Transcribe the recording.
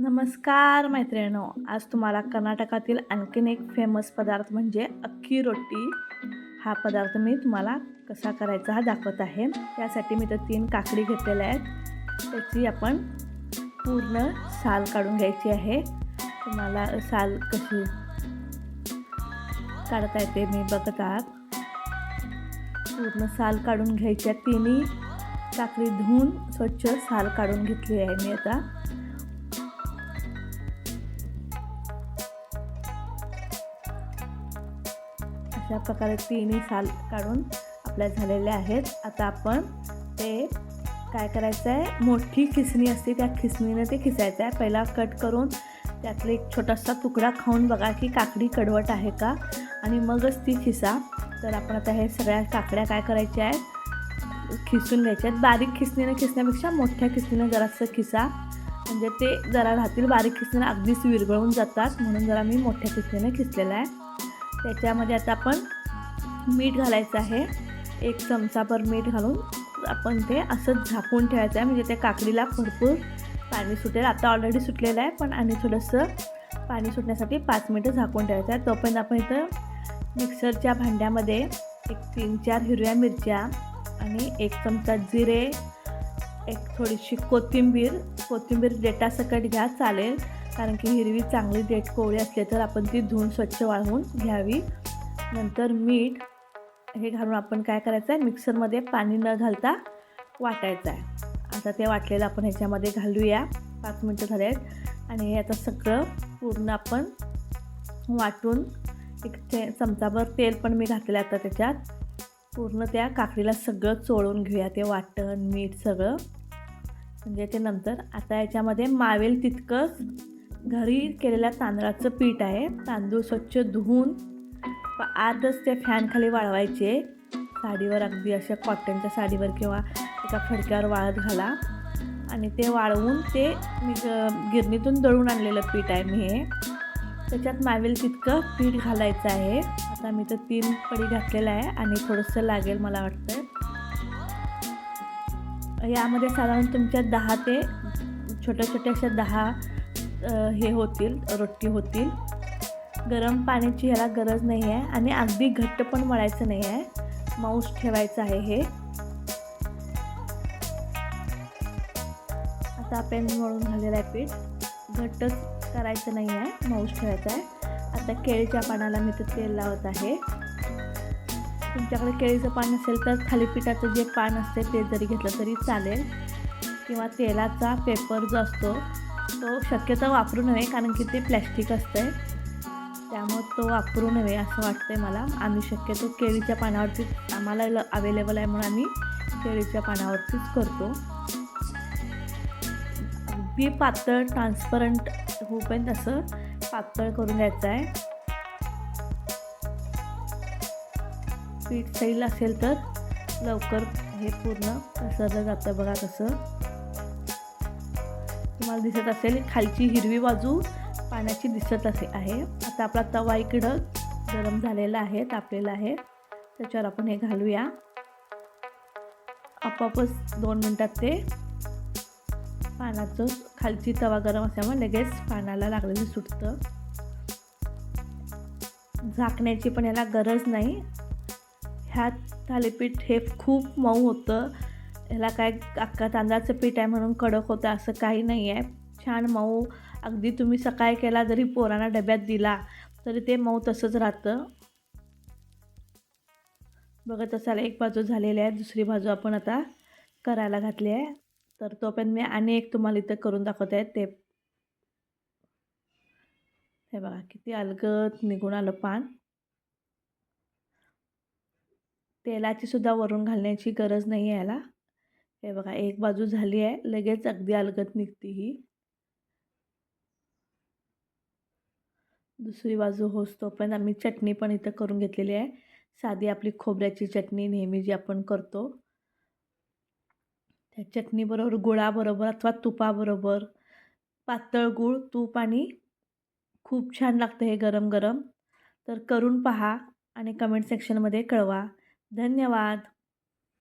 नमस्कार मैत्रिणींनो आज तुम्हाला कर्नाटकातील आणखीन एक फेमस पदार्थ म्हणजे अख्खी रोटी. हा पदार्थ मी तुम्हाला कसा करायचा हा दाखवत आहे. त्यासाठी मी तर तीन काकडी घेतलेल्या आहेत. त्याची आपण पूर्ण साल काढून घ्यायची आहे. तुम्हाला साल कशी काढता येते मी बघत आहात. पूर्ण साल काढून घ्यायची आहे. तिन्ही काकडी धुवून स्वच्छ साल काढून घेतली आहे मी आता. अशा प्रकारे तिन्ही साल काढून आपल्या झालेले आहेत. आता आपण ते काय करायचं आहे मोठी खिसणी असते त्या खिसणीने ते खिसायचं आहे पहिला कट करून त्यातला एक छोटासा तुकडा खाऊन बघा की काकडी कडवट आहे का? आणि मगच ती खिसा. तर आपण आता हे सगळ्या काकड्या काय करायच्या आहेत? खिसून घ्यायच्या आहेत. बारीक खिसणीने खिसण्यापेक्षा मोठ्या खिसणीने जरासं खिसा. म्हणजे ते जरा राहतील. बारीक खिसणीने अगदीच विरघळून जातात. म्हणून जरा मी मोठ्या खिसणीने खिसलेला आहे. त्याच्यामध्ये आता आपण मीठ घालायचं आहे. एक चमचाभर मीठ घालून आपण ते असंच झाकून ठेवायचं आहे. म्हणजे त्या काकडीला भरपूर पाणी सुटेल. आता ऑलरेडी सुटलेलं आहे पण आणि थोडंसं पाणी सुटण्यासाठी पाच मिनटं झाकून ठेवायचं आहे. तोपर्यंत आपण इथं मिक्सरच्या भांड्यामध्ये एक तीन चार हिरव्या मिरच्या आणि एक चमचा जिरे एक थोडीशी कोथिंबीर. कोथिंबीर डेटासकट घ्या चालेल. कारण की हिरवी चांगली देठ कोवळी असली तर आपण ती धुवून स्वच्छ वाळवून घ्यावी. नंतर मीठ हे घालून आपण काय करायचं आहे मिक्सरमध्ये पाणी न घालता वाटायचं आहे आता ते वाटलेलं आपण ह्याच्यामध्ये घालूया. पाच मिनटं झाले आहेत आणि हे आता सगळं पूर्ण आपण वाटून एक ते चमचाभर तेल पण मी घातलेलं आहे आता त्याच्यात. पूर्ण त्या काकडीला सगळं चोळून घेऊया. ते वाटण मीठ सगळं. म्हणजे ते नंतर आता याच्यामध्ये मावेल तितकंच घरी केलेल्या तांदळाचं पीठ आहे. तांदूळ स्वच्छ धुवून आतच ते फॅनखाली वाळवायचे. साडीवर अगदी अशा कॉटनच्या साडीवर किंवा एका फडक्यावर वाळत घाला. आणि ते वाळवून ते मी ग- गिरणीतून दळून आणलेलं पीठ आहे मी हे. त्याच्यात मावेल तितकं पीठ घालायचं आहे. आता मी तर तीन पडी घातलेलं आहे आणि थोडंसं लागेल मला वाटतं यामध्ये साधारण तुमच्या दहा ते छोट्या छोट्या अशा दहा हे होतील रोटी होतील. गरम पाण्याची ह्याला गरज नाही आहे आणि अगदी घट्ट पण मळायचं नाही आहे माऊस ठेवायचं आहे हे. आता आपण मळून झालेलं आहे पीठ. घट्टच करायचं नाही आहे माऊस ठेवायचा आहे. आता केळीच्या पानाला मी तर तेल लावत आहे. तुमच्याकडे केळीचं पान असेल तर थालीपीठाचं जे पान असते ते जरी घेतलं तरी चालेल. किंवा तेलाचा पेपर जो असतो तो शक्यतो वापरू नये कारण की ते प्लॅस्टिक असतं त्यामुळे तो वापरू नये असं वाटतंय मला. आम्ही शक्यतो केळीच्या पानावरतीच आम्हाला ल अवेलेबल आहे म्हणून आम्ही केळीच्या पानावरतीच करतो. अगदी पातळ ट्रान्सपरंट होईपर्यंत असं पातळ करून घ्यायचं आहे. पीठ सैल असेल तर लवकर हे पूर्ण पसरलं जातं बघा कसं तुम्हाला दिसत असेल खालची हिरवी बाजू पाण्याची दिसत असे आहे. आता आपला तवा इकडं गरम झालेला आहे तापलेला आहे. त्याच्यावर आपण हे घालूया. आपोआपच दोन मिनटात ते पानाचं खालची तवा गरम असल्यामुळे लगेच पानाला लागलेलं सुटतं. झाकण्याची पण याला गरज नाही. ह्या थालीपीठ हे खूप मऊ होतं. ह्याला काय अख्खा तांदळाचं पीठ आहे म्हणून कडक होतं असं काही नाही आहे. छान मऊ. अगदी तुम्ही सकाळी केला जरी पोरांना डब्यात दिला तरी ते मऊ तसंच राहतं. बघत असाल एक बाजू झालेली आहे दुसरी बाजू आपण आता करायला घातली आहे. तर तोपर्यंत मी आणि एक तुम्हाला इथं करून दाखवत आहे ते. हे बघा किती अलगत निघून आलं पान. तेलाची सुद्धा वरून घालण्याची गरज नाही आहे याला. हे बघा एक बाजू झाली आहे लगेच अगदी अलगत निघते ही. दुसरी बाजू होसतो पण आम्ही चटणी पण इथं करून घेतलेली आहे. साधी आपली खोबऱ्याची चटणी नेहमी जी आपण करतो. त्या चटणीबरोबर गुळाबरोबर अथवा तुपाबरोबर पातळ गूळ तूप आणि खूप छान लागतं हे गरम गरम. तर करून पहा आणि कमेंट सेक्शनमध्ये कळवा. धन्यवाद!